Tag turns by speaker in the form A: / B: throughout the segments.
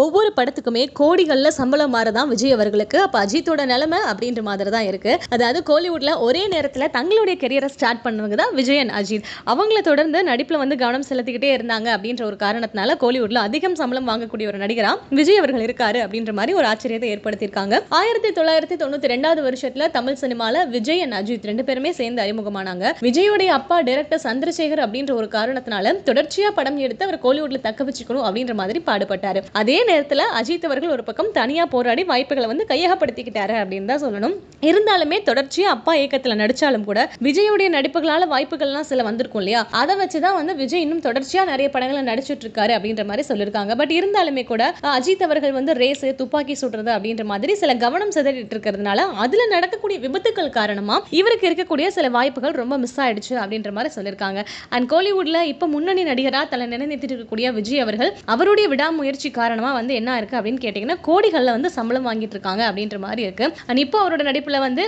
A: ஒவ்வொரு படத்துக்குமே கோடிகளில் சம்பளம் மாறதான் விஜய் அவர்களுக்கு. அப்போ அஜித்தோட நிலைமை அப்படின்ற மாதிரி தான் இருக்குது அதாவது கோலிவுட்டில் ஒரே நேரத்தில் தங்களுடைய கெரியரை ஸ்டார்ட் பண்ணவங்க தான் விஜயன் அஜித். அவங்கள தொடர்ந்து நடிப்பில் வந்து கவனம் செலுத்திக்கிட்டே இருந்தாங்க அப்படின்ற ஒரு காரணத்தினால கோலிவுட்ல அதிகம் சம்பளம் வாங்கக்கூடிய ஒரு நடிகராக விஜய் அவர்கள் இருக்காரு அப்படின்ற மாதிரி ஒரு ஆச்சரியத்தை ஏற்படுத்தியிருக்காங்க. ஆயிரத்தி தொள்ளாயிரத்தி தொண்ணூத்தி ரெண்டாவது வருஷத்துல தமிழ் சினிமாவில் விஜய் அண்ட் அஜித் ரெண்டு பேருமே சேர்ந்து அறிமுகமானாங்க. விஜயோடைய அப்பா டைரக்டர் சந்திரசேகர் அப்படின்ற ஒரு காரணத்தினால தொடர்ச்சியா படம் எடுத்து அவர் கோலிவுட்ல தக்க வச்சுக்கணும் அப்படின்ற மாதிரி பாடுபட்டாரு. அதே அதே நேரத்துல அஜித் அவர்கள் ஒரு பக்கம் தனியா போராடி வாய்ப்புகளை வந்து கையகப்படுத்திக்கிட்டாரு அப்படின்னு தான் சொல்லணும். இருந்தாலுமே தொடர்ச்சியா அப்பா இயக்கத்துல நடிச்சாலும் கூட விஜயுடைய நடிப்புகளால வாய்ப்புகள்லாம் சில வந்திருக்கும் இல்லையா? அதை வச்சுதான் வந்து விஜய் இன்னும் தொடர்ச்சியா நிறைய படங்களை நடிச்சிட்டு இருக்காரு அப்படின்ற மாதிரி சொல்லியிருக்காங்க பட் இருந்தாலுமே கூட அஜித் அவர்கள் வந்து ரேஸ் துப்பாக்கி சுடுறது அப்படின்ற மாதிரி சில கவனம் சிதறிட்டு இருக்கிறதுனால அதுல நடக்கக்கூடிய விபத்துக்கள் காரணமா இவருக்கு இருக்கக்கூடிய சில வாய்ப்புகள் ரொம்ப மிஸ் ஆயிடுச்சு அப்படின்ற மாதிரி சொல்லியிருக்காங்க அண்ட் கோலிவுட்ல இப்ப முன்னணி நடிகரா தலை நிலைநிறுத்திட்டு இருக்கக்கூடிய விஜய் அவர்கள் அவருடைய விடாமுயற்சி காரணமா வந்து என்ன இருக்கு அப்படின்னு கேட்டீங்கன்னா கோடிகளில் வந்து சம்பளம் வாங்கிட்டு இருக்காங்க அப்படின்ற மாதிரி இருக்கு. அண்ட் இப்போ அவரோட நடிப்புல வந்து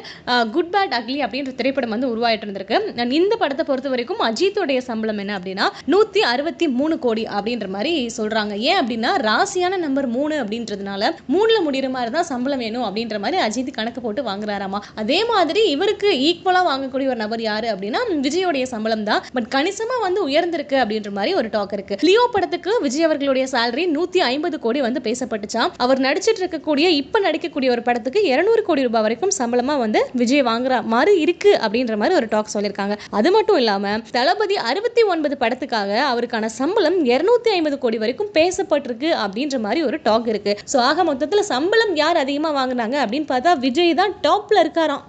A: குட் பேட் அக்லி அப்படின்ற திரைப்படம் வந்து உருவாயிட்டு இருந்திருக்கு. அண்ட் இந்த படத்தை பொறுத்த வரைக்கும் அஜித்தோடைய சம்பளம் என்ன அப்படின்னா நூத்தி அறுபத்தி மூணு கோடி அப்படின்ற மாதிரி சொல்றாங்க. ஏன் அப்படின்னா ராசியான நம்பர் மூணு அப்படின்றதுனால மூணில் முடிகிற மாதிரி தான் சம்பளம் வேணும் அப்படின்ற மாதிரி அஜித் கணக்கு போட்டு வாங்குறாராமா. அதே மாதிரி இவருக்கு ஈக்குவலாக வாங்கக்கூடிய ஒரு நபர் யாரு அப்படின்னா விஜயோடைய சம்பளம் தான். பட் கணிசமா வந்து உயர்ந்திருக்கு அப்படின்ற மாதிரி ஒரு டாக் இருக்கு. லியோ படத்துக்கு விஜய் அவர்களுடைய சேலரி நூத்தி ஐம்பது கோடி வந்து பேசப்பட்டுச்சாம். அவர் நடிச்சிட்டு இருக்கக்கூடிய இப்ப நடிக்கக்கூடிய ஒரு படத்துக்கு 200 கோடி ரூபாய் வரைக்கும் சம்பளமா வந்து விஜய் வாங்குற மாதிரி இருக்கு அப்படின்ற மாதிரி ஒரு டாக் சொல்லியிருக்காங்க. அது மட்டும் இல்லாம தளபதி அறுபத்தி ஒன்பது படத்துக்காக அவருக்கான சம்பளம் 250 ஐம்பது கோடி வரைக்கும் பேசப்பட்டிருக்கு அப்படின்ற மாதிரி ஒரு டாக் இருக்கு. ஸோ ஆக மொத்தத்தில் சம்பளம் யார் அதிகமாக வாங்குனாங்க அப்படின்னு பார்த்தா விஜய் தான் டாப்ல இருக்காராம்.